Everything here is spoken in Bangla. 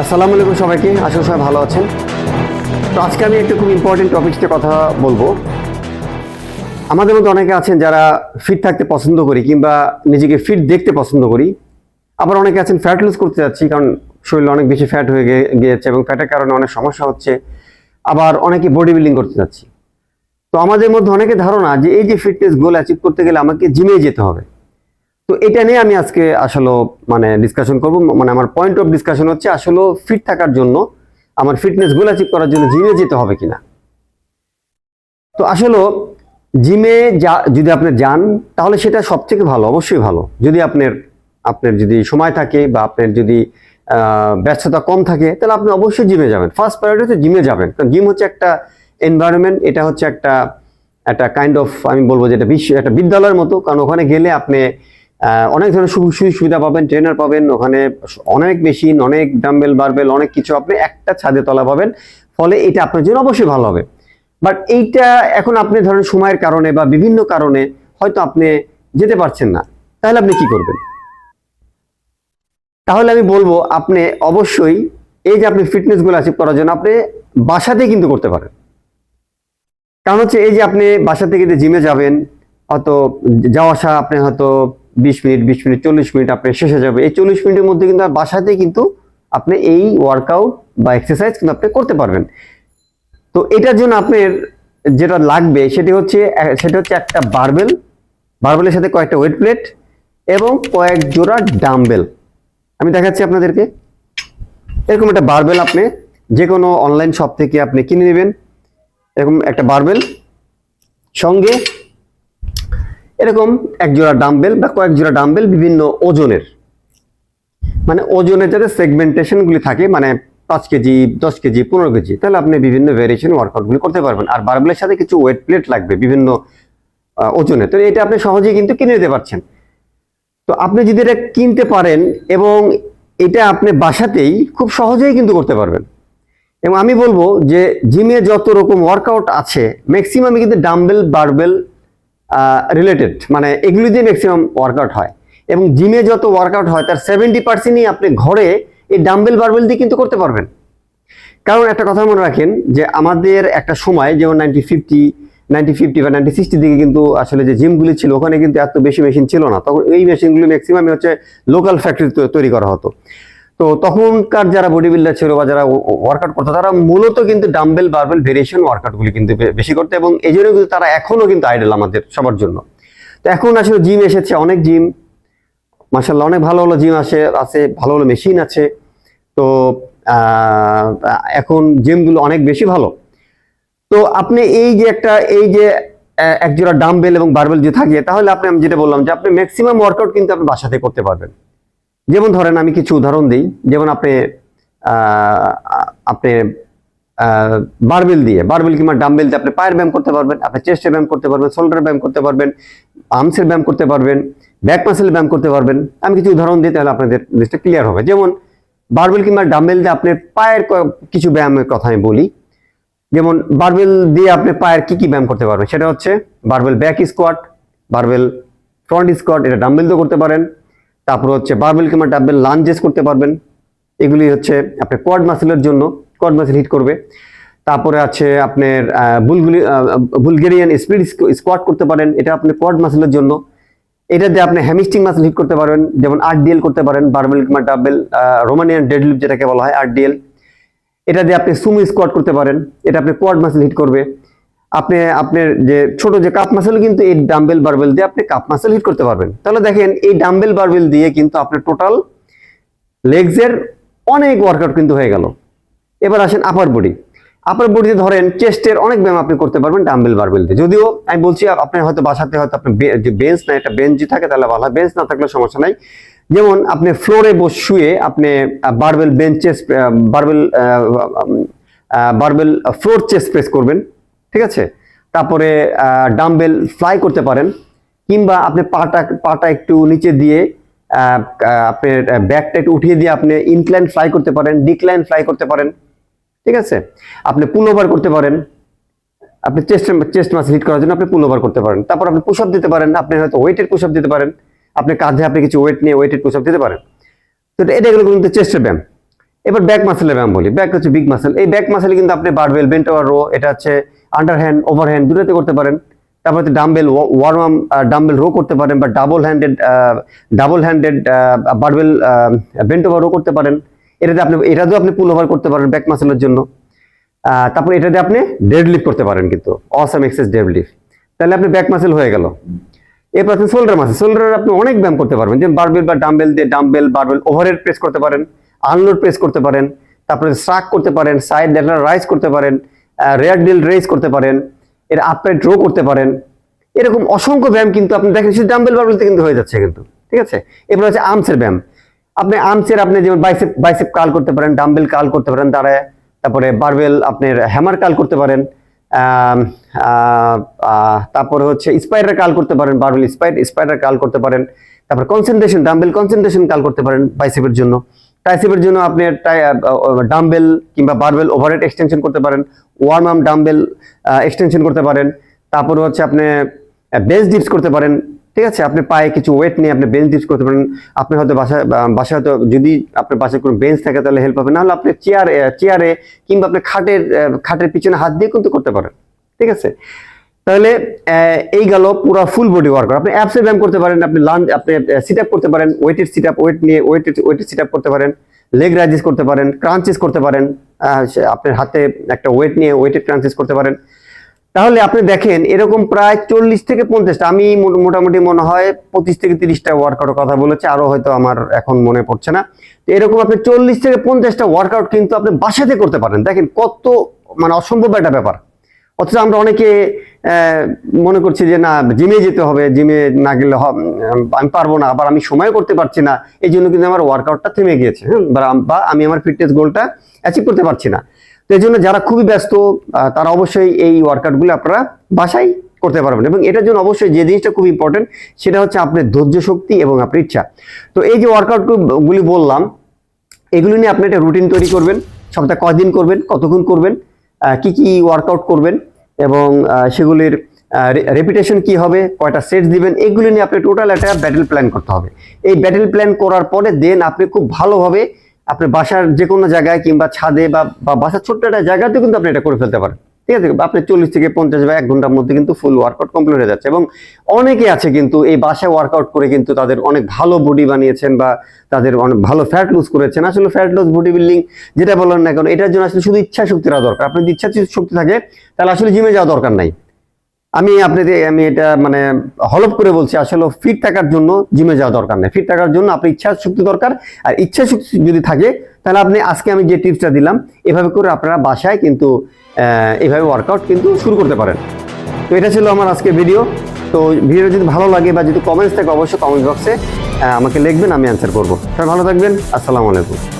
আসসালামু আলাইকুম সবাইকে, আশা সবাই ভালো আছেন। তো আজকে আমি একটা খুব ইম্পর্টেন্ট টপিক নিয়ে কথা বলব। আমাদের মধ্যে অনেকে আছেন যারা ফিট থাকতে পছন্দ করি কিংবা নিজেকে ফিট দেখতে পছন্দ করি। আবার অনেকে আছেন ফ্যাট লুজ করতে যাচ্ছি কারণ শরীরে অনেক বেশি ফ্যাট হয়ে গিয়েছে এবং ফ্যাটের কারণে অনেক সমস্যা হচ্ছে। আবার অনেকে বডি বিল্ডিং করতে যাচ্ছি। তো আমাদের মধ্যে অনেকে ধারণা যে এই যে ফিটনেস গোল অ্যাচিভ করতে গেলে আমাকে জিমে যেতে হবে। তো এটা নিয়ে আমি আজকে আসলে মানে ডিসকাশন করব। মানে আমার পয়েন্ট অফ ডিসকাশন হচ্ছে আসলে ফিট থাকার জন্য আমার ফিটনেস গোল অ্যাচিভ করার জন্য জিমে যেতে হবে কিনা। তো আসলে জিমে যা, যদি আপনি যান, তাহলে সেটা সব থেকে ভালো, অবশ্যই ভালো। যদি আপনার আপনার যদি সময় থাকে বা আপনার যদি ব্যস্ততা কম থাকে, তাহলে আপনি অবশ্যই জিমে যাবেন। ফার্স্ট প্রায়োরিটি হচ্ছে জিমে যাবেন। কারণ জিম হচ্ছে একটা এনভায়রনমেন্ট এটা হচ্ছে একটা একটা কাইন্ড অফ আমি বলব যে এটা বিশ্ব, একটা বিদ্যালয়ের মতো। কারণ ওখানে গেলে আপনি অনেক ধরনের সুযোগ সুবিধা পাবেন ট্রেনার পাবেন, ওখানে অনেক মেশিন অনেক ডাম্বেল বারবেল অনেক কিছু আপনি একটা ছাদে তলা পাবেন, ফলে এটা আপনার জন্য অবশ্যই ভালো হবে। বাট এইটা এখন আপনি ধরেন সময়ের কারণে বা বিভিন্ন কারণে হয়তো আপনি যেতে পারছেন না, তাহলে আপনি কি করবেন? তাহলে আমি বলব, আপনি অবশ্যই এই যে আপনি ফিটনেসগুলো অ্যাচিভ করার জন্য আপনি বাসাতেই কিন্তু করতে পারেন। কারণ হচ্ছে এই যে আপনি বাসা থেকে যে জিমে যাবেন, হয়তো যাওয়া আসা আপনি হয়তো বিশ মিনিট বিশ মিনিট, চল্লিশ মিনিট আপনি শেষে যাবে। এই চল্লিশ মিনিটের মধ্যে কিন্তু আর বাসাতেই কিন্তু আপনি এই ওয়ার্কআউট বা এক্সারসাইজ কিন্তু আপনি করতে পারবেন। তো এটার জন্য আপনার যেটা লাগবে সেটি হচ্ছে, সেটা হচ্ছে একটা বারবেল বারবেলের সাথে কয়েকটা ওয়েট প্লেট এবং কয়েক জোড়া ডাম্বেল আমি দেখাচ্ছি আপনাদেরকে। এরকম একটা বারবেল আপনি যে কোনো অনলাইন শপ থেকে আপনি কিনে নেবেন। এরকম একটা বারবেল সঙ্গে এরকম এক জোড়া ডাম্বেল বা কয়েক জোড়া ডাম্বেল বিভিন্ন ওজনের। মানে ওজনের যাতে সেগমেন্টেশনগুলি থাকে মানে পাঁচ কেজি, দশ কেজি, পনেরো কেজি, তাহলে আপনি বিভিন্ন ভেরিয়েশন ওয়ার্কআউটগুলি করতে পারবেন। আর বারবেলের সাথে কিছু ওয়েট প্লেট লাগবে বিভিন্ন ওজনে তো এটা আপনি সহজেই কিন্তু কিনে নিতে পারছেন। তো আপনি যদি এটা কিনতে পারেন এবং এটা আপনি বাসাতেই খুব সহজেই কিন্তু করতে পারবেন। এবং আমি বলব যে জিমে যত রকম ওয়ার্কআউট আছে ম্যাক্সিমামই কিন্তু ডাম্বেল বারবেল রিলেটেড মানে এগুলি দিয়ে ম্যাক্সিমাম ওয়ার্কআউট হয়। এবং জিমে যত ওয়ার্কআউট হয়, তার সেভেন্টি পার্সেন্টই আপনি ঘরে এই ডাম্বেল বারবেল দিয়ে কিন্তু করতে পারবেন। কারণ একটা কথা মনে রাখেন যে আমাদের একটা সময়, যেমন নাইনটি ফিফটি নাইনটি ফিফটি বা নাইনটি সিক্সটি দিকে কিন্তু আসলে যে জিমগুলি ছিল, ওখানে কিন্তু এত বেশি মেশিন ছিল না। তখন এই মেশিনগুলি ম্যাক্সিমামই হচ্ছে লোকাল ফ্যাক্টরি তৈরি করা হতো। তো তখনকার যারা বডি বিল্ডার ছিল বা যারা ওয়ার্কআউট করতো, তারা মূলত কিন্তু ডাম্বেল বারবেল ভেরিয়েশন ওয়ার্কআউটগুলি কিন্তু বেশি করতো এবং এই জন্য কিন্তু তারা এখনও কিন্তু আইডল আমাদের সবার জন্য। তো এখন আসলে জিম এসেছে, অনেক জিম মার্শাল্লাহ অনেক ভালো ভালো জিম আছে আছে, ভালো ভালো মেশিন আছে। তো এখন জিমগুলো অনেক বেশি ভালো। তো আপনি এই যে একটা, এই যে একজোড়া ডাম্বেল এবং বারবেল যে থাকে, তাহলে আপনি, আমি যেটা বললাম যে আপনি ম্যাক্সিমাম ওয়ার্কআউট কিন্তু আপনি বাসাতে করতে পারবেন। যেমন ধরেন আমি কিছু উদাহরণ দিই, যেমন আপনি আপনি বারবেল দিয়ে বারবেল কিংবা ডাম্বেল দিয়ে আপনি পায়ের ব্যায়াম করতে পারবেন, আপনি চেস্টের ব্যায়াম করতে পারবেন শোল্ডার ব্যায়াম করতে পারবেন আর্মসের ব্যায়াম করতে পারবেন ব্যাক মাসেল ব্যায়াম করতে পারবেন। আমি কিছু উদাহরণ দিই তাহলে আপনাদের জিনিসটা ক্লিয়ার হবে। যেমন বারবেল কিংবা ডাম্বেল দিয়ে আপনি পায়ের কিছু ব্যায়ামের কথা আমি বলি। যেমন বারবেল দিয়ে আপনি পায়ের কি কি ব্যায়াম করতে পারবেন? সেটা হচ্ছে barbell back squat barbell front squat এটা ডাম্বেল দিয়ে করতে পারেন। তারপর হচ্ছে বারবেল কিংবা ডাম্বেল লাঞ্জেস করতে পারবেন। এগুলি হচ্ছে আপনার কোয়াড মাসেলের জন্য কোয়াড মাসেল হিট করবে। তারপরে আছে আপনার বুলগুলি বুলগেরিয়ান স্পিড স্কোয়াট করতে পারেন, এটা আপনি কোয়াড মাসেলের জন্য। এটা দিয়ে আপনি হ্যামিস্টিং মাসেল হিট করতে পারবেন যেমন আরডিএল করতে পারেন বারবেল কিংবা ডাম্বেল রোমানিয়ান ডেডলিফট যেটাকে বলা হয় আরডিএল এটা দিয়ে আপনি সুমি স্কোয়াট করতে পারেন, এটা আপনি কোয়াড মাসেল হিট করবে। আপনি আপনার যে ছোট যে কাপ মাসেল কিন্তু এই ডাম্বেল বারবেল দিয়ে আপনি কাপ মাসেল হিট করতে পারবেন। তাহলে দেখেন, এই ডাম্বেল বারবেল দিয়ে কিন্তু আপনার টোটাল লেগসের অনেক ওয়ার্কআউট কিন্তু হয়ে গেল। এবার আসেন আপার বডি আপার বডিতে ধরেন চেস্টের অনেক ব্যায়াম আপনি করতে পারবেন ডাম্বেল বারবেল দিয়ে। যদিও আমি বলছি আপ- আপনি হয়তো বাসাতে হয়তো আপনি যে বেঞ্চ না একটা বেঞ্চ থাকে, তাহলে ভালো বেঞ্চ না থাকলে সমস্যা নাই। যেমন আপনি ফ্লোরে বস শুয়ে আপনি barbell bench chest barbell barbell floor chest press করবেন। ঠিক আছে? তারপরে ডাম্বেল ফ্লাই করতে পারেন, কিংবা আপনি পাটা পাটা একটু নিচে দিয়ে আপনার ব্যাকটা একটু উঠিয়ে দিয়ে আপনি ইনক্লাইন ফ্লাই করতে পারেন ডিক্লাইন ফ্লাই করতে পারেন, ঠিক আছে? আপনি পুল ওভার করতে পারেন, আপনি চেস্ট চেস্ট মাসল হিট করার জন্য আপনি পুল ওভার করতে পারেন। তারপর আপনি আপ দিতে পারেন, আপনি হয়তো ওয়েটের আপ দিতে পারেন, আপনি কাঁধে আপনি কিছু ওয়েট নিয়ে ওয়েটের আপ দিতে পারেন। তো এটা এগুলো কিন্তু চেস্টের ব্যায়াম। এবার ব্যাক মাসেলের ব্যায়াম বলি। ব্যাক হচ্ছে বিগ মাসেল এই ব্যাক মাসেলে কিন্তু আপনি বারবেল বেন্ট ওভার রো এটা হচ্ছে আন্ডার হ্যান্ড ওভার হ্যান্ড দুটোতে করতে পারেন। তারপর dumbbell one arm dumbbell row করতে পারেন বা double handed double handed barbell bent over row করতে পারেন। এটাতে আপনি, এটাতেও আপনি পুল ওভার করতে পারেন ব্যাক মাসেলের জন্য। তারপর এটাতে আপনি ডেড লিফ করতে পারেন কিন্তু। অসাম এক্সেস ডেড লিফ তাহলে আপনি ব্যাক মাসেল হয়ে গেল। এরপর আছে শোল্ডার মাসেল শোল্ডার আপনি অনেক ব্যায়াম করতে পারবেন। যেমন বারবেল বা ডাম্বেল দিয়ে ডাম্বেল বারবেল ওভারহেড প্রেস করতে পারেন। আনলোড প্রেস করতে পারেন। তারপরে স্ট্রাক করতে পারেন। সাইড ল্যাটারাল রাইজ করতে পারেন। রেয়ার ডিল রেস করতে পারেন, এর আপরাইট রো করতে পারেন। এরকম অসংখ্য ব্যায়াম কিন্তু আপনি দেখেন, শুধু ডাম্বেল বারবেলতে কিন্তু হয়ে যাচ্ছে কিন্তু, ঠিক আছে? এরপর হচ্ছে আর্মসের ব্যায়াম। আপনি আর্মসের আপনি যেমন বাইসেপ বাইসেপ কাল করতে পারেন ডাম্বেল কাল করতে পারেন দাঁড়ায়, তারপরে বারবেল আপনার হ্যামার কাল করতে পারেন তারপরে হচ্ছে স্পাইডার কাল করতে পারেন বারবেল স্পাইড স্পাইডার কাল করতে পারেন, তারপর কনসেন্ট্রেশন ডাম্বেল কনসেন্ট্রেশন কাল করতে পারেন বাইসেপের জন্য। ট্রাইসেপের জন্য আপনি ডাম্বেল কিংবা বারবেল ওভারহেড এক্সটেনশন করতে পারেন ওয়ার্ম আর্ম ডাম্বেল এক্সটেনশন করতে পারেন। তারপর হচ্ছে আপনি বেঞ্চ ডিপস করতে পারেন। ঠিক আছে? আপনি পায়ে কিছু ওয়েট নিয়ে আপনি বেঞ্চ ডিপস করতে পারেন। আপনি হয়তো বাসায় বাসায় হয়তো যদি আপনার বাসায় কোনো বেঞ্চ থাকে তাহলে হেল্প হবে। নাহলে আপনি চেয়ার চেয়ারে কিংবা আপনি খাটের খাটের পিছনে হাত দিয়ে কিন্তু করতে পারেন। ঠিক আছে? তাহলে এই গেল পুরো ফুল বডি ওয়ার্কআউট আপনি অ্যাপসে ব্যায়াম করতে পারেন, আপনি লাঞ্চ আপনি সিট আপ করতে পারেন ওয়েটের সিট আপ ওয়েট নিয়ে ওয়েট ওয়েটের সিট আপ করতে পারেন লেগ রাইজেস করতে পারেন ক্রাঞ্চেস করতে পারেন আপনার হাতে একটা ওয়েট নিয়ে ওয়েটের ক্রাঞ্চেস করতে পারেন। তাহলে আপনি দেখেন, এরকম প্রায় চল্লিশ থেকে পঞ্চাশটা, আমি মোটামুটি মনে হয় পঁচিশ থেকে তিরিশটা ওয়ার্কআউটের কথা বলেছি আরও হয়তো আমার এখন মনে পড়ছে না। তো এরকম আপনি চল্লিশ থেকে পঞ্চাশটা ওয়ার্কআউট কিন্তু আপনি বাসাতে করতে পারেন। দেখেন কত মানে অসম্ভব একটা ব্যাপার। অথচ আমরা অনেকে মনে করছি যে না, জিমে যেতে হবে, জিমে না গেলে আমি পারব না, আবার আমি সময় করতে পারছি না, এই জন্য কিন্তু আমার ওয়ার্কআউটটা থেমে গিয়েছে হ্যাঁ বা আমি আমার ফিটনেস গোলটা অ্যাচিভ করতে পারছি না। তো এই জন্য যারা খুবই ব্যস্ত তারা অবশ্যই এই ওয়ার্কআউটগুলো আপনারা বাসায় করতে পারবেন এবং এটার জন্য অবশ্যই যে জিনিসটা খুব ইম্পর্টেন্ট সেটা হচ্ছে আপনার ধৈর্য শক্তি এবং আপনার ইচ্ছা। তো এই যে ওয়ার্কআউটগুলি বললাম, এগুলি নিয়ে আপনি একটা রুটিন তৈরি করবেন, সপ্তাহে কয়দিন করবেন, কতক্ষণ করবেন কি কি ওয়ার্কআউট করবেন এবং সেগুলির রেপিটেশন কি হবে, কয়টা সেট দিবেন, এগুলো নিয়ে আপনি টোটাল একটা ব্যাটেল প্ল্যান করতে হবে। এই ব্যাটেল প্ল্যান করার পরে দেন আপনি খুব ভালোভাবে আপনি বাসার যে কোনো জায়গায় কিংবা ছাদে বা বাসার ছোট্ট একটা জায়গাতে কিন্তু আপনি এটা করে ফেলতে পারেন। ঠিক আছে, আপনি চল্লিশ থেকে পঞ্চাশ বা এক ঘণ্টার মধ্যে কিন্তু ফুল ওয়ার্কআউট কমপ্লিট হয়ে যাচ্ছে। এবং অনেকে আছে কিন্তু এই বাসায় ওয়ার্কআউট করে কিন্তু তাদের অনেক ভালো বডি বানিয়েছেন বা তাদের অনেক ভালো ফ্যাট লুজ করেছেন। আসলে ফ্যাট লুজ বডি বিল্ডিং যেটা বলেন না কেন, এটার জন্য আসলে শুধু ইচ্ছা শক্তি শক্তিটা দরকার। আপনার যদি ইচ্ছা শক্তি থাকে, তাহলে আসলে জিমে যাওয়া দরকার নাই। আমি আপনাদের আমি এটা মানে হলপ করে বলছি, আসলে ফিট থাকার জন্য জিমে যাওয়া দরকার নেই। ফিট থাকার জন্য আপনার ইচ্ছা শক্তি দরকার। আর ইচ্ছা শক্তি যদি থাকে তাহলে আপনি আজকে আমি যে টিপসটা দিলাম, এভাবে করে আপনারা বাসায় কিন্তু এভাবে ওয়ার্কআউট কিন্তু শুরু করতে পারেন। তো এটা ছিল আমার আজকে ভিডিও তো ভিডিও যদি ভালো লাগে বা যদি কমেন্টস থাকে, অবশ্যই কমেন্ট বক্সে আমাকে লিখবেন, আমি অ্যান্সার করব। সবাই ভালো থাকবেন। আসসালামু আলাইকুম।